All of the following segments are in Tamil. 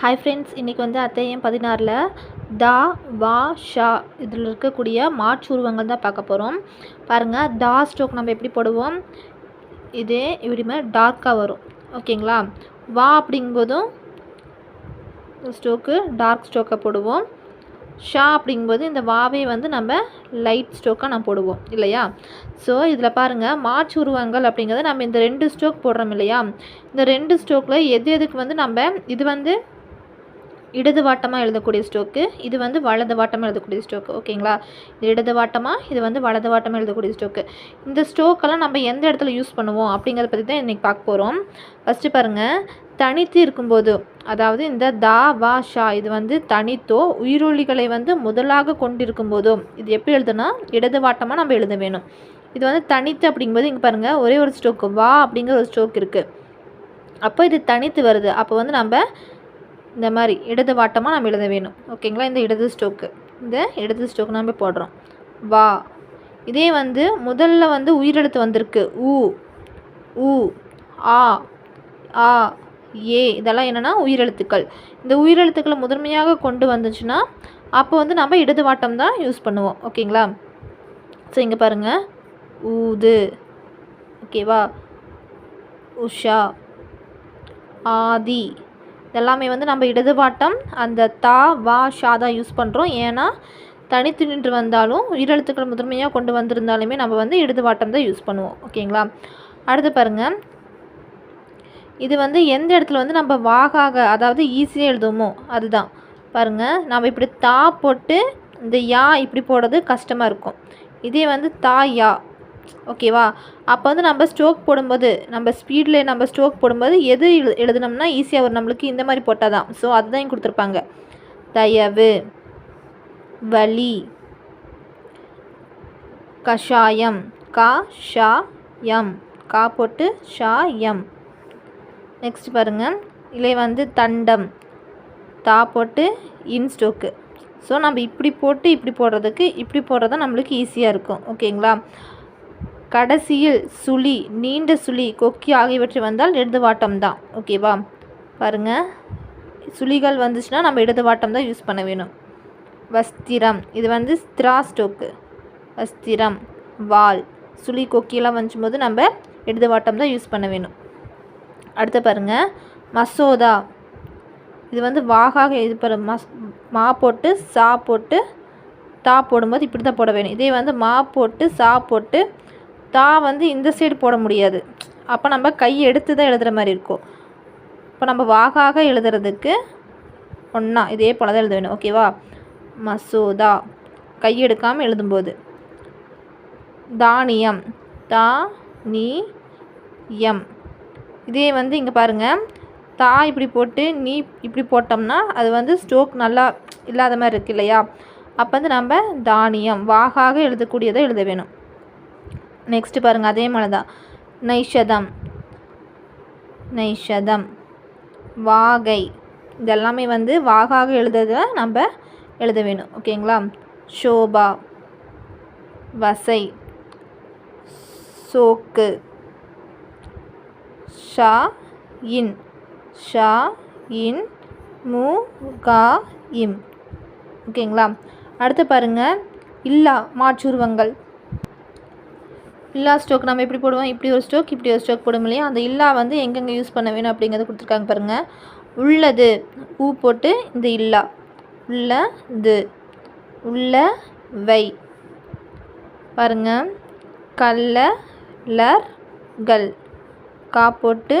ஹாய் ஃப்ரெண்ட்ஸ் இன்றைக்கி வந்து அத்தையம் பதினாறில் தா வா ஷா இதில் இருக்கக்கூடிய மாற்றுருவங்கள் தான் பார்க்க போகிறோம் பாருங்கள் தா ஸ்ட்ரோக் நம்ம எப்படி போடுவோம்? இதே இப்படி மாதிரி டார்க்காக வரும். ஓகேங்களா வா அப்படிங்கும்போதும் ஸ்ட்ரோக்கு டார்க் ஸ்ட்ரோக்கை போடுவோம். ஷா அப்படிங்கும்போது இந்த வாவே வந்து நம்ம லைட் ஸ்ட்ரோக்காக நான் போடுவோம் இல்லையா? ஸோ இதில் பாருங்கள் மாற்று உருவங்கள் அப்படிங்கிறத நம்ம இந்த ரெண்டு ஸ்ட்ரோக் போடுறோம் இல்லையா? இந்த ரெண்டு ஸ்ட்ரோக்கில் எது எதுக்கு வந்து நம்ம இது வந்து இடது வாட்டமாக எழுதக்கூடிய ஸ்ட்ரோக்கு இது வந்து வலது வாட்டமாக எழுதக்கூடிய ஸ்ட்ரோக்கு ஓகேங்களா? இது இடது வாட்டமாக இது வந்து வலது வாட்டமாக எழுதக்கூடிய ஸ்ட்ரோக்கு இந்த ஸ்ட்ரோக்கெல்லாம் நம்ம எந்த இடத்துல யூஸ் பண்ணுவோம் அப்படிங்கிறத பற்றி தான் இன்றைக்கி பார்க்க போகிறோம் ஃபஸ்ட்டு பாருங்கள் தனித்து இருக்கும்போது அதாவது இந்த தா வா ஷா இது வந்து தனித்தோ உயிரொலிகளை வந்து முதலாக கொண்டிருக்கும் போதோ இது எப்படி எழுதுனா இடது வாட்டமாக நம்ம எழுத வேணும். இது வந்து தனித்து அப்படிங்கும்போது இங்கே பாருங்கள் ஒரே ஒரு ஸ்ட்ரோக்கு வா அப்படிங்கிற ஒரு ஸ்ட்ரோக் இருக்குது அப்போ இது தனித்து வருது. அப்போ வந்து நம்ம இந்த மாதிரி இடது வாட்டமாக நம்ம எழுத வேணும். ஓகேங்களா? இந்த இடது ஸ்டோக்கு. இந்த இடது ஸ்டோக்கு நம்ம போடுறோம். வா. இதே வந்து முதல்ல வந்து உயிரெழுத்து வந்திருக்கு. ஊ ஊ ஆ. ஆ. ஏ. இதெல்லாம் என்னென்னா உயிரெழுத்துக்கள். இந்த உயிரெழுத்துக்களை முதன்மையாக கொண்டு வந்துச்சுன்னா அப்போ வந்து நம்ம இடது வாட்டம் தான் யூஸ் பண்ணுவோம். ஓகேங்களா? ஸோ இங்கே பாருங்கள் ஊது. ஓகேவா உஷா. ஆதி. இதெல்லாமே வந்து நம்ம இடது வாட்டம் அந்த தா வா ஷா தான் யூஸ் பண்ணுறோம் ஏன்னா தனித்து நின்று வந்தாலும் உயிரெழுத்துக்கள் முதன்மையாக கொண்டு வந்திருந்தாலுமே நம்ம வந்து இடது வாட்டம் தான் யூஸ் பண்ணுவோம். ஓகேங்களா? அடுத்து பாருங்கள் இது வந்து எந்த இடத்துல வந்து நம்ம வாகாக அதாவது ஈஸியாக எழுதுவோமோ அதுதான். பாருங்கள் நம்ம இப்படி தா போட்டு இந்த யா இப்படி போடுறது கஷ்டமாக இருக்கும். இதே வந்து தா யா. ஓகேவா அப்போ வந்து நம்ம ஸ்ட்ரோக் போடும்போது நம்ம ஸ்பீடில் நம்ம ஸ்ட்ரோக் போடும்போது எது எழு எழுதுனோம்னா ஈஸியாக வரும். நம்மளுக்கு இந்த மாதிரி போட்டால் தான். ஸோ அதுதான் கொடுத்துருப்பாங்க. தயவு வலி கஷாயம் கா ஷா எம் கா போட்டு ஷா எம் நெக்ஸ்ட் பாருங்கள் இல்லை வந்து தண்டம். தா போட்டு இன் ஸ்டோக்கு ஸோ நம்ம இப்படி போட்டு இப்படி போடுறதுக்கு இப்படி போடுறது தான் நம்மளுக்கு ஈஸியாக இருக்கும். ஓகேங்களா கடைசியில் சுழி நீண்ட சுழி கொக்கி ஆகியவற்றை வந்தால் இடது வாட்டம் தான். ஓகேவா பாருங்கள் சுழிகள் வந்துச்சுன்னா நம்ம இடது வாட்டம் தான் யூஸ் பண்ண வேணும். வஸ்திரம். இது வந்து ஸ்திரா ஸ்டோக்கு வஸ்திரம் வால். சுழி கொக்கியெல்லாம் வந்துச்சும்போது நம்ம இடது வாட்டம் தான் யூஸ் பண்ண வேணும். அடுத்து பாருங்கள் மசோதா. இது வந்து வாகாக இது பாரு மஸ் மா போட்டு சா போட்டு தா போடும்போது இப்படி தான் போட வேணும். இதே வந்து மா போட்டு சா போட்டு தா வந்து இந்த சைடு போட முடியாது. அப்போ நம்ம கை எடுத்து தான் எழுதுகிற மாதிரி இருக்கும். இப்போ நம்ம வாகாக எழுதுறதுக்கு ஒன்றா இதே போல் தான் எழுத வேணும். ஓகேவா மசோதா. கை எடுக்காமல் எழுதும்போது. தானியம். தா நீ எம் இதே வந்து இங்கே பாருங்கள் தா இப்படி போட்டு நீ இப்படி போட்டோம்னா அது வந்து ஸ்ட்ரோக் நல்லா இல்லாத மாதிரி இருக்கு இல்லையா? அப்போ வந்து நம்ம தானியம் வாகாக எழுதக்கூடியதை எழுத வேணும். நெக்ஸ்ட்டு பாருங்கள் அதே மாதிரி தான் நைஷதம். நைஷதம். வாகை. இதெல்லாமே வந்து வாகாக எழுதுறத நம்ம எழுத வேணும். ஓகேங்களா? ஷோபா. வசை. சோக்கு. ஷா இன். ஷா இன் மு கா இம். ஓகேங்களா? அடுத்து பாருங்கள் இல்லா மாற்றுருவங்கள். இல்லா ஸ்டோக் நம்ம எப்படி போடுவோம் இப்படி ஒரு ஸ்டோக் இப்படி ஒரு ஸ்டோக் போடும் இல்லையா? அந்த இல்லா வந்து எங்கெங்கே யூஸ் பண்ண வேணும் அப்படிங்கிறது கொடுத்துருக்காங்க பாருங்கள் உள்ளது ஊ போட்டு இந்த இல்லா உள்ளது உள்ள வை பாருங்கள் கல்ல லர் கல் கா போட்டு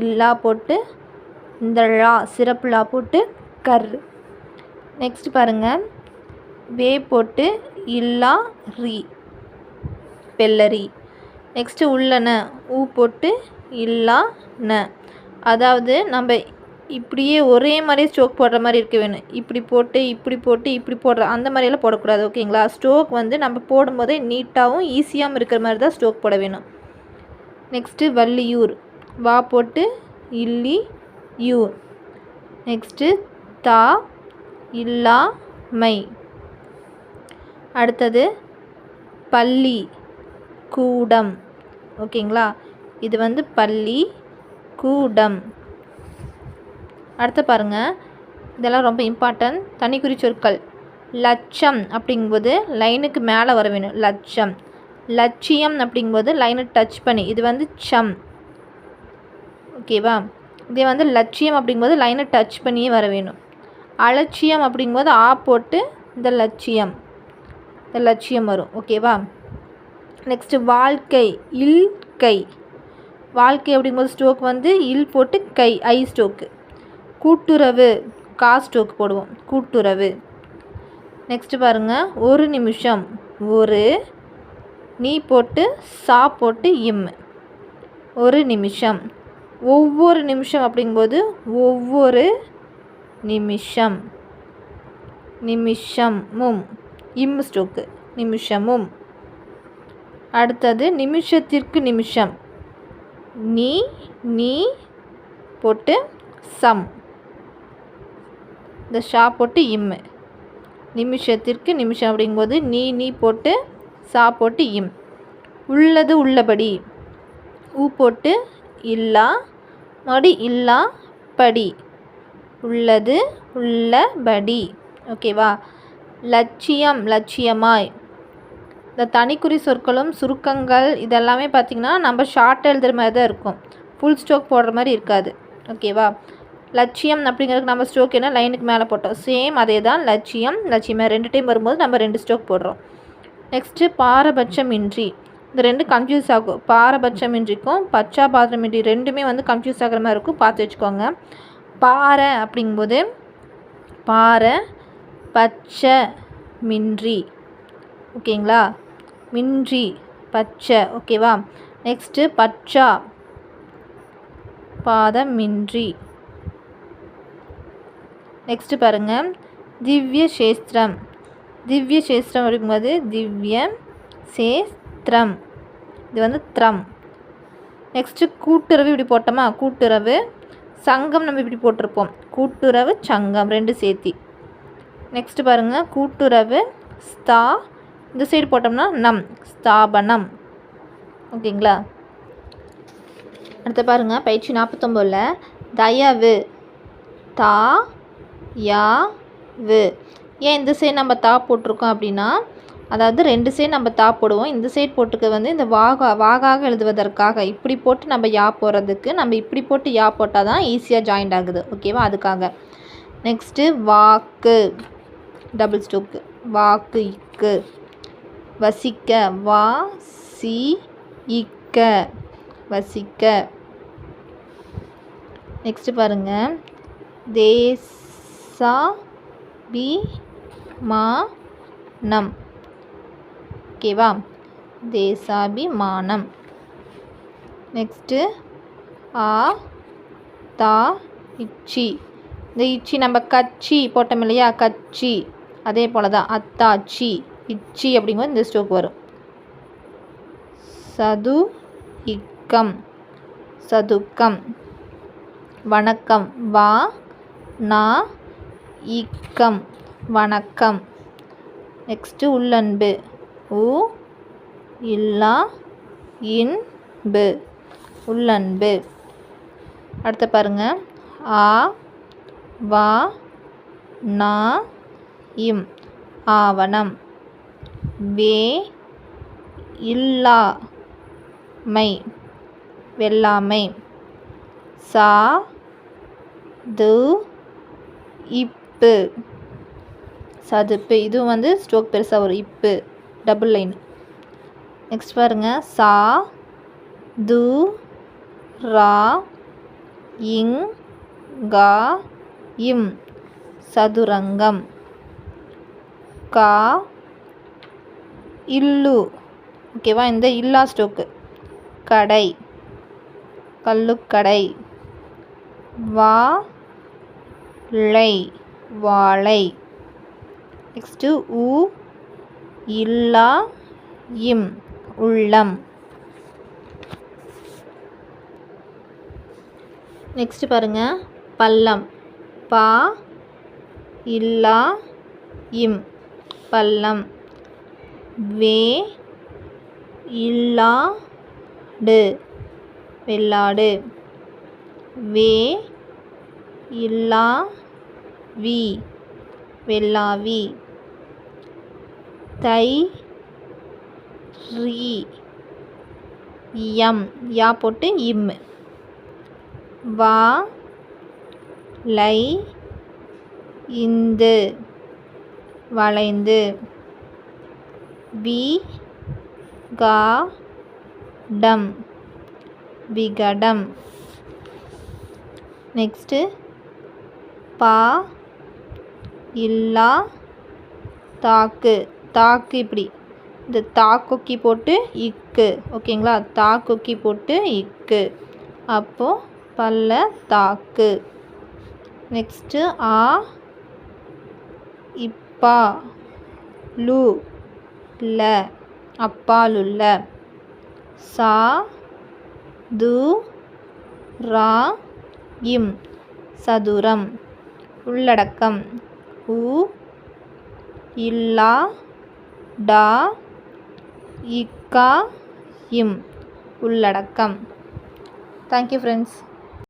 இல்லா போட்டு இந்த லா சிறப்பு லா போட்டு கர். நெக்ஸ்ட் பாருங்கள் வே போட்டு இல்லா ரீ. பெல்லரி நெக்ஸ்ட்டு உள்ளன ஊ போட்டு இல்லா ந. அதாவது நம்ம இப்படியே ஒரே மாதிரி ஸ்ட்ரோக் போடுற மாதிரி இருக்க வேணும். இப்படி போட்டு இப்படி போட்டு இப்படி போடுற அந்த மாதிரியெல்லாம் போடக்கூடாது ஓகேங்களா? ஸ்ட்ரோக் வந்து நம்ம போடும்போதே நீட்டாகவும் ஈஸியாகவும் இருக்கிற மாதிரி தான் ஸ்ட்ரோக் போட வேணும். நெக்ஸ்ட்டு வள்ளியூர். வா போட்டு இல்லி யூர் நெக்ஸ்ட்டு தா இல்லா மை. அடுத்தது பள்ளி கூடம். ஓகேங்களா? இது வந்து பள்ளி கூடம். அடுத்து பாருங்கள் இதெல்லாம் ரொம்ப இம்பார்ட்டன்ட் தனிக்குறி சொற்கள். லட்சம் அப்படிங்கும்போது லைனுக்கு மேலே வர வேணும். லட்சம். லட்சியம் அப்படிங்கும்போது லைனை டச் பண்ணி. இது வந்து சம். ஓகேவா இதே வந்து லட்சியம் அப்படிங்கும்போது லைனை டச் பண்ணியே வர வேணும். அலட்சியம் அப்படிங்கும்போது ஆ போட்டு இந்த லட்சியம். இந்த லட்சியம் வரும். ஓகேவா நெக்ஸ்ட்டு வாழ்க்கை இல் கை. வாழ்க்கை அப்படிங்கும்போது ஸ்டோக் வந்து இல் போட்டு கை ஐ ஸ்டோக்கு கூட்டுறவு கா ஸ்டோக் போடுவோம். கூட்டுறவு. நெக்ஸ்ட்டு பாருங்கள் ஒரு நிமிஷம். ஒரு நீ போட்டு சா போட்டு இம். ஒரு நிமிஷம். ஒவ்வொரு நிமிஷம் அப்படிங்கும்போது ஒவ்வொரு நிமிஷம். நிமிஷமும். இம் ஸ்டோக்கு நிமிஷமும். அடுத்தது நிமிஷத்திற்கு நிமிஷம். நீ நீ போட்டு சம். இந்த ஷா போட்டு இம்மு நிமிஷத்திற்கு நிமிஷம் அப்படிங்கும்போது நீ நீ போட்டு சா போட்டு இம். உள்ளது உள்ளபடி. ஊ போட்டு இல்லா மடி இல்லா படி. உள்ளது உள்ளபடி. ஓகேவா? லட்சியம் லட்சியமாய். இந்த தனிக்குறி சொற்களும் சுருக்கங்கள் இதெல்லாமே பார்த்திங்கன்னா நம்ம ஷார்ட் எழுதுகிற மாதிரி தான் இருக்கும். ஃபுல் ஸ்டோக் போடுற மாதிரி இருக்காது. ஓகேவா லட்சியம் அப்படிங்கிறதுக்கு நம்ம ஸ்டோக் என்ன? லைனுக்கு மேலே போட்டோம். சேம் அதே தான் லட்சியம். லட்சியமாக ரெண்டு டைம் வரும்போது நம்ம ரெண்டு ஸ்டோக் போடுறோம். நெக்ஸ்ட்டு பாரபட்சமின்றி. இந்த ரெண்டு கன்ஃபியூஸ் ஆகும். பாரபட்சமின்றிக்கும் பச்சா பாத்திரம் இன்றி ரெண்டுமே வந்து கன்ஃபியூஸ் ஆகிற மாதிரி இருக்கும். பார்த்து வச்சுக்கோங்க. பாறை அப்படிங்கும்போது பாறை பச்சை மின்றி ஓகேங்களா மின்றி பச்சை. ஓகேவா நெக்ஸ்ட்டு பச்சா. பாதமின்றி நெக்ஸ்ட்டு பாருங்கள் திவ்ய சேஸ்திரம். திவ்ய சேஸ்திரம் அப்படிங்கும்போது திவ்ய சேஸ்திரம். இது வந்து த்ரம். நெக்ஸ்ட்டு கூட்டுறவு இப்படி போட்டோமா? கூட்டுறவு. சங்கம் நம்ம இப்படி போட்டிருப்போம். கூட்டுறவு சங்கம் ரெண்டு சேர்த்தி. நெக்ஸ்ட்டு பாருங்கள் கூட்டுறவு ஸ்தா இந்த சைடு போட்டோம்னா நம் ஸ்தாபனம். ஓகேங்களா? அடுத்து பாருங்கள் பயிற்சி நாற்பத்தொம்போதில் தயவு தா யா வு. ஏன் இந்த சைடு நம்ம தா போட்டிருக்கோம் அப்படின்னா அதாவது ரெண்டு சைடு நம்ம தா போடுவோம். இந்த சைடு போட்டுக்க வந்து இந்த வாகா வாகாக எழுதுவதற்காக இப்படி போட்டு நம்ம யா போடுறதுக்கு நம்ம இப்படி போட்டு யா போட்டால் தான் ஈஸியாக ஜாயிண்ட் ஆகுது. ஓகேவா அதுக்காக. நெக்ஸ்ட்டு வாக்கு. டபுள் ஸ்டோக்கு வாக்கு இக்கு. வசிக்க வா சி இக்க வசிக்க. நெக்ஸ்ட்டு பாருங்கள் தேசா பி மா நம் ஓகேவா தேசாபிமானம். நெக்ஸ்ட்டு ஆ தா இச்சி. இந்த இச்சி நம்ம கச்சி போட்டோம் இல்லையா? கச்சி. அதே போல் தான் அத்தாச்சி. இச்சி அப்படிங்கும்போது இந்த ஸ்டோக் வரும். சது இக்கம். சதுக்கம். வணக்கம். வா நா இக்கம். வணக்கம். நெக்ஸ்ட்டு உள்ளன்பு. உ இல்லா இன்பு. உள்ளன்பு. அடுத்து பாருங்க. ஆ வா நா இம். ஆவணம். வே இல்லாமை வெள்ளாமை சா து இப்பு. சதுப்பு. இதுவும் வந்து ஸ்ட்ரோக் பெருசாக வரும். இப்பு. டபுள் லைன் நெக்ஸ்ட் பாருங்க. சா து ரா இங் கா இம். சதுரங்கம். கா இல்லு. ஓகேவா? இந்த இல்லா ஸ்டோக்கு. கடை. கல்லுக்கடை. வா ளை வாழை. நெக்ஸ்ட்டு உ இல்லா இம் உள்ளம். நெக்ஸ்ட் பாருங்க. பள்ளம். பா இல்லா இம் பள்ளம். வே இல்லாடு. வெள்ளாடு. வே இல்லா வி வெள்ளாவி. தை ரீ எம் யா போட்டு இம். வா லை இந்து வளைந்து. வி டம் விகடம். நெக்ஸ்ட்டு பா இல்லா தாக்கு. தாக்கு இப்படி. இந்த தாக்கொக்கி போட்டு இக்கு. ஓகேங்களா? தாக்கொக்கி போட்டு இக்கு. அப்போது பல்ல தாக்கு. நெக்ஸ்ட்டு ஆ இப்பா லு. ல அப்பாலுள்ள. சா து ரா இம். சதுரம். உள்ளடக்கம். உ இல்லா டா இக்கா இம். உள்ளடக்கம். Thank you friends